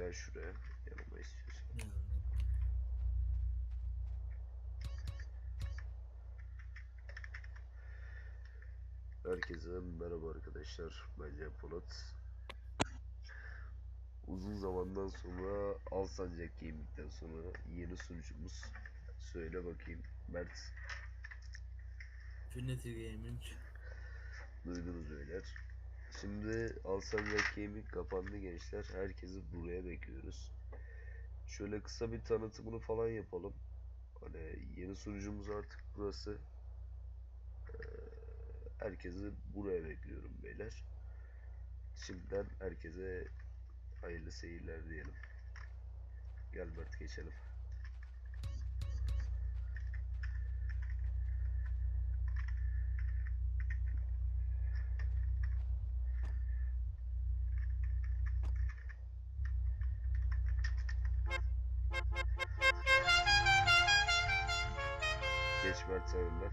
Gel şuraya. Yanıma istiyorsan. Yani. Herkese merhaba arkadaşlar. Ben Cem Polat. Uzun zamandan sonra Alsancak Gaming'den sonra yeni sunucumuz. Söyle bakayım Mert. Trinity Gaming. Duydunuz beyler. Şimdi Alsancak Gaming kapandı gençler. Herkesi buraya bekliyoruz. Şöyle kısa bir tanıtımını falan yapalım. Hani yeni sunucumuz artık burası. Ee, herkesi buraya bekliyorum beyler. Şimdiden herkese hayırlı seyirler diyelim. Gel Mert geçelim. Sen önden.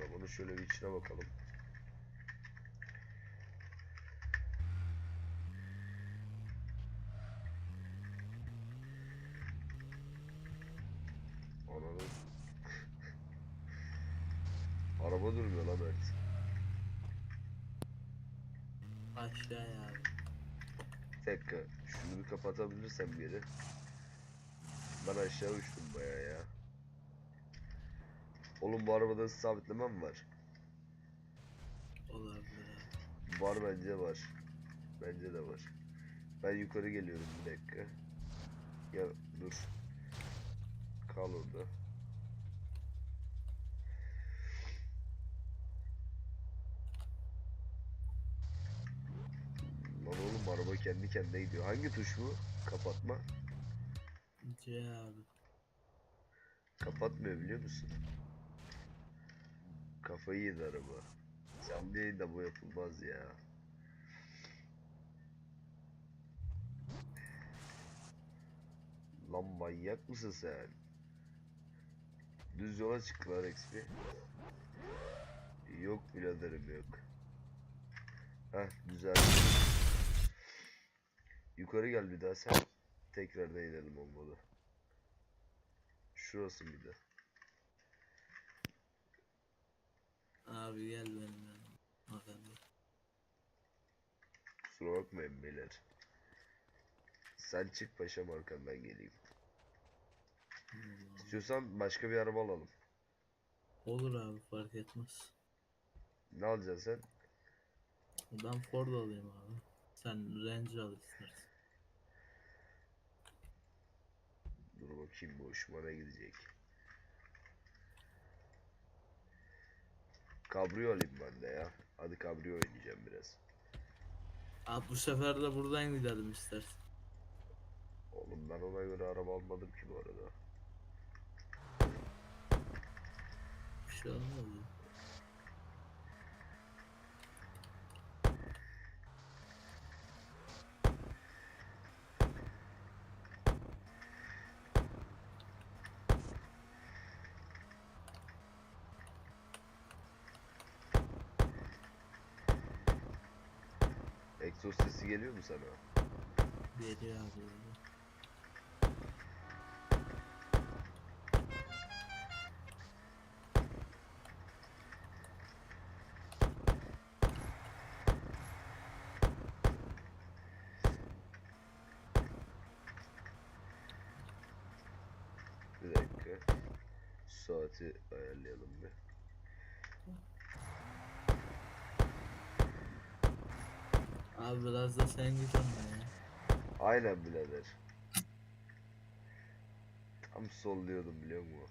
Babanın şöyle bir içine bakalım. Ananı. Araba durmuyor lan Mert. Aşağıya abi. Dakika. Şunu bir kapatabilirsem yere. Ben aşağı uçtum baya ya. Oğlum bu arabada sabitleme mi var? Olabilir abi. Var bence var. Bence de var. Ben yukarı geliyorum bir dakika. Ya dur. Kal orada. Lan oğlum araba kendi kendine gidiyor. Hangi tuş bu? Kapatma. C abi. Kapatmıyor biliyor musun? Kafayı yedi araba. Canlı yayında bu yapılmaz ya. Lan manyak mısın sen? Düz yola çıktılar XP. Yok biraderim yok. Heh güzel. Yukarı gel bir daha sen. Tekrardan inelim olmalı. Şurası bir de. Abi gel benim yanıma. Bakalım. Kusura bakmayın beyler. Sen çık paşam arkandan geleyim. Allah. İstiyorsan başka bir araba alalım. Olur abi fark etmez. Ne alacaksın sen? Ben Ford alayım abi. Sen Ranger al istersen. Dur bakayım bu hoşuma ne gidecek. Cabrio alayım ben de ya. Hadi cabrio oynayacağım biraz. Abi bu sefer de buradan gidelim istersen. Oğlum ben ona göre araba almadım ki bu arada. Bir şey olmaz Egzoz sesi geliyor mu sana? Geliyor abi. Bir dakika. Saati ayarlayalım bir. Abi biraz da sen git ama ya. Aynen birader. Tam solluyordum biliyor musun?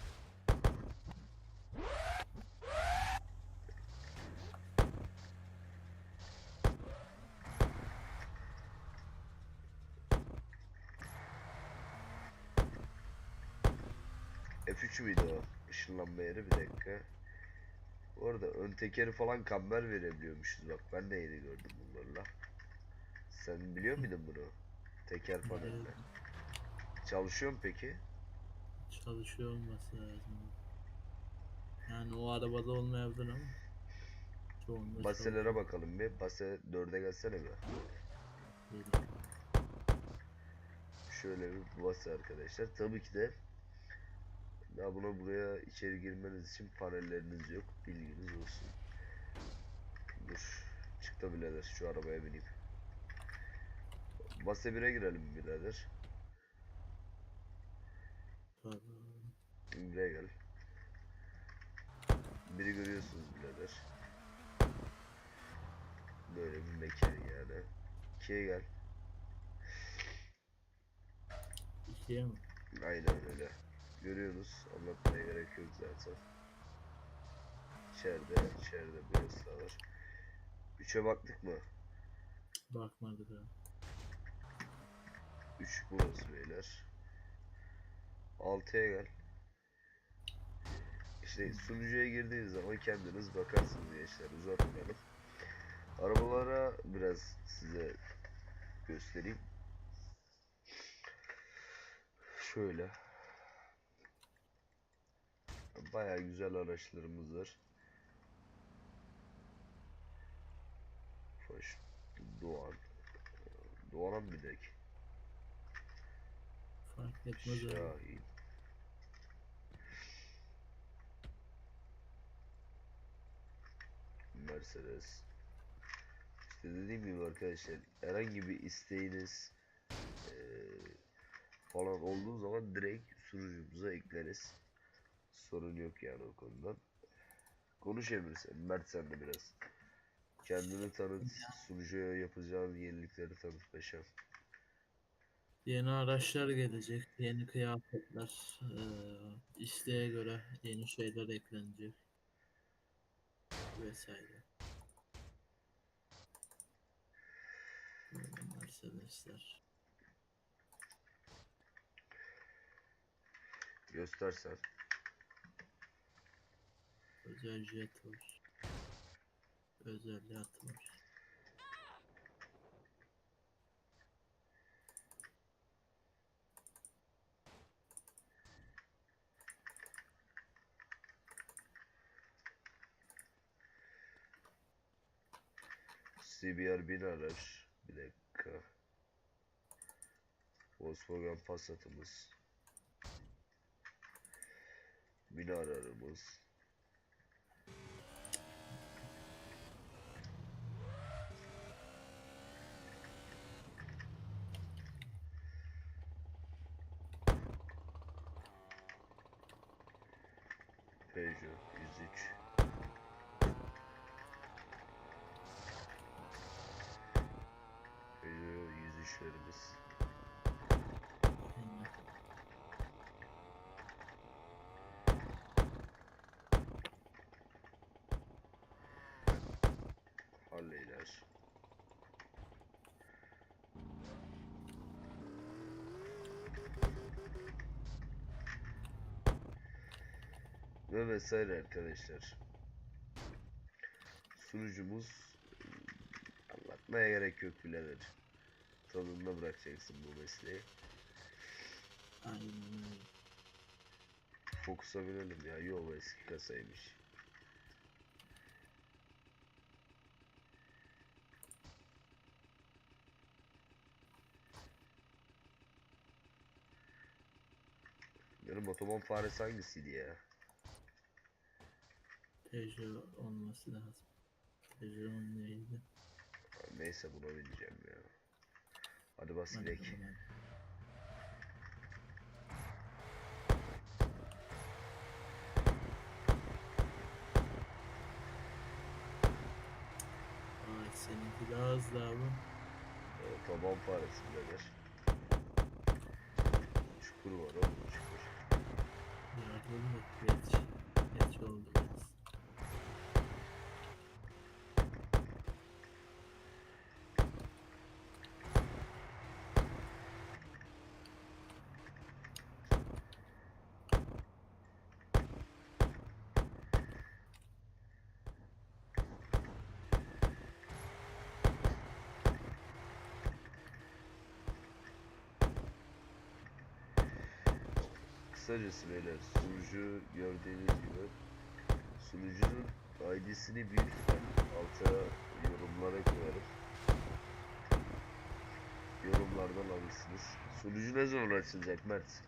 F3 müydü o? Işınlanma yeri bir dakika. Bu arada ön tekeri falan kamber verebiliyormuşuz bak ben de yeni gördüm bunlarla. Sen biliyor muydun bunu? Teker. Biliyorum. Çalışıyor mu peki? Çalışıyor olması lazım. Yani o arabada olmayabilir ama. Çoğunda Baselere bakalım bir. Base 4'e gelsene bir. Şöyle bir base arkadaşlar. Tabii ki de daha buna buraya içeri girmeniz için panelleriniz yok. Bilginiz olsun. Dur. Çıktı birader. Şu arabaya bineyim. Base 1'e girelim birader. Tamam. Buraya gel. Biri görüyorsunuz birader. Böyle bir mekan yani. İkiye gel. İkiye mi? Aynen öyle. Görüyoruz. Anlatmaya gerek yok zaten. İçeride, içeride burası da var. Üçe baktık mı? Bakmadık abi. 3 burası beyler. 6'ya gel. İşte sunucuya girdiğiniz zaman kendiniz bakarsınız gençler uzatmayalım. Arabalara biraz size göstereyim. Şöyle. Baya güzel araçlarımız var. Hoş. Doğan. Doğan bir dakika. Fark etmez öyle. Şahin. Mercedes. İşte dediğim gibi arkadaşlar herhangi bir isteğiniz eee, falan olduğu zaman direkt sunucumuza ekleriz. Sorun yok yani o konudan. Konuş. Mert sen de biraz. Kendini tanıt. Sunucuya yapacağın yenilikleri tanıt Beşem. Yeni araçlar gelecek, yeni kıyafetler, eee, isteğe göre yeni şeyler eklenecek vesaire. Mercedesler. Göstersen. Özel jet var. Özel yat var. CBR 1000 araç. Bir dakika. Volkswagen Passat'ımız. Mini ararımız. Peugeot 103. Peugeot 103'lerimiz. Yani Harley'ler. Ve vesaire arkadaşlar. Sunucumuz anlatmaya gerek yok birader. Tadında bırakacaksın bu mesleği. Aynen öyle. Focus'a binelim ya. Yo bu eski kasaymış. Benim otoban faresi hangisiydi ya? Peugeot olması lazım. Peugeot neydi? Neyse buna bineceğim ya. Hadi bas Hadi gidelim. bakalım. Ay seninki daha hızlı abi. Otoban faresi birader. Çukur var oğlum çukur. Yardım yok geç. Geç oldu biraz. Kısacası beyler sunucu gördüğünüz gibi sunucunun ID'sini ihtimal harita yorumlara koyarım. Yorumlardan alırsınız. Sunucu ne zaman açılacak Mert?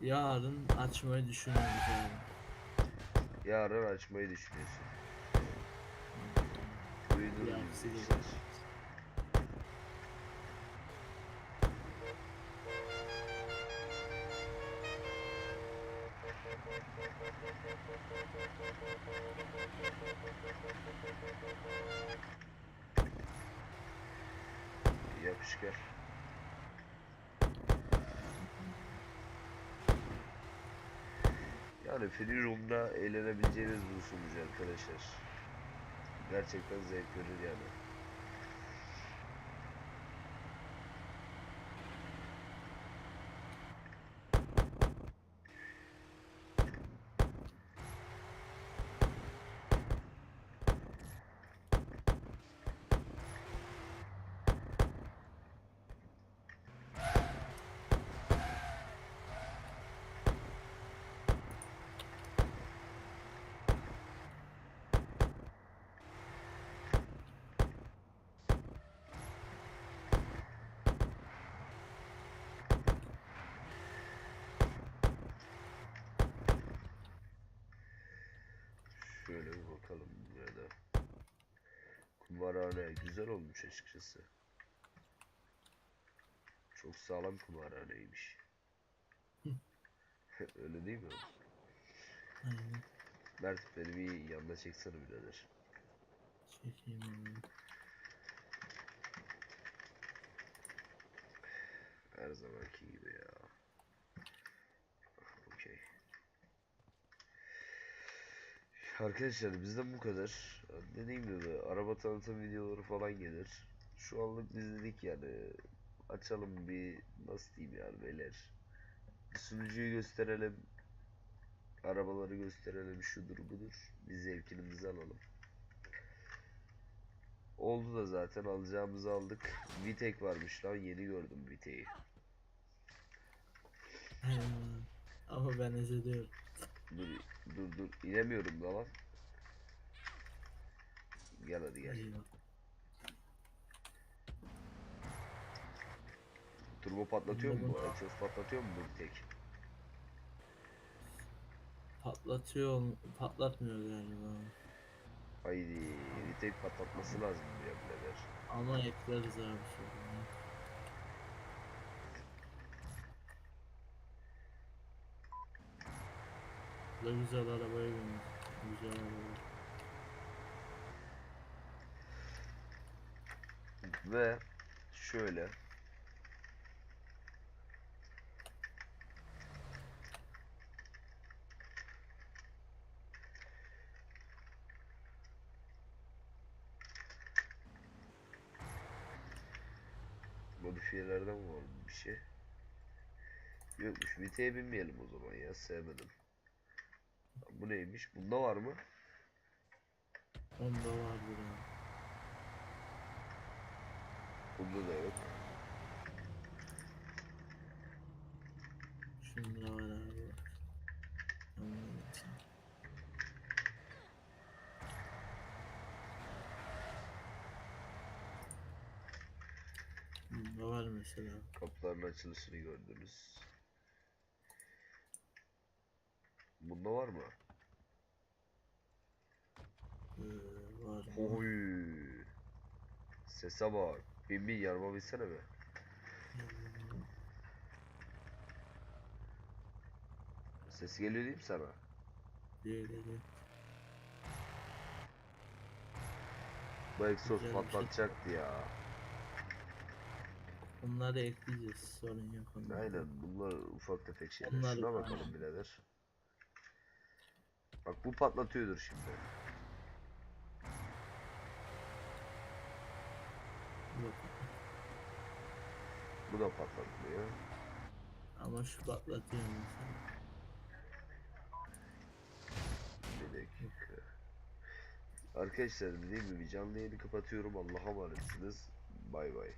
Yarın açmayı düşünüyoruz yani. Yarın açmayı düşünüyorsun. Duydun Bir var. Yapışkan. Yani Free Room'da eğlenebileceğiniz bir sunucu arkadaşlar. Gerçekten zevk verir yani. Şöyle bir bakalım buraya da. Kumarhane güzel olmuş açıkçası. Çok sağlam kumarhaneymiş. Öyle değil mi? Aynen. Mert beni bir yanına çeksene birader. Çekeyim onu. Her zamanki gibi ya. Arkadaşlar bizden bu kadar. Dediğim gibi araba tanıtım videoları falan gelir. Şu anlık biz dedik yani açalım bir nasıl diyeyim yani beyler. Sunucuyu gösterelim. Arabaları gösterelim şudur budur. Bir zevkimizi alalım. Oldu da zaten alacağımızı aldık. Vitek varmış lan yeni gördüm Vitek'i. Aynen. Ama ben ezeliyorum. Dur dur dur inemiyorum da lan. Gel hadi gel. Turbo patlatıyor mu bu? Egzoz patlatıyor mu bu tek? Patlatıyor, patlatmıyor galiba. Haydi bir tek patlatması lazım bu ya birader. Ama ekleriz abi sonra. Da güzel arabaya binmiş. Güzel araba. Ve şöyle Modifiyelerden var bir şey? Yokmuş. Vite'ye binmeyelim o zaman ya. Sevmedim. Bu neymiş? Bunda var mı? Onda vardır abi. Bunda da yok. Şunda var abi. Anladım. Bunda var mesela. Kapıların açılışını gördünüz. Bunda var mı? Var mı? Oy. Sese bak. Bin bin yarma bilsene be. Ses geliyor değil mi sana? Değil değil. Bu egzoz Güzel bir şey. patlatacaktı ya. Onları ekleyeceğiz. Sorun yok onlarda. Aynen bunlar ufak tefek şeyler. Onlar- Şuna bakalım birader. Bak bu patlatıyordur şimdi. Yok. Bu da patlatmıyor. Ama şu patlatıyor mesela. Bir dakika. Arkadaşlar dediğim gibi canlı yayını kapatıyorum. Allah'a emanetsiniz. Bay bay.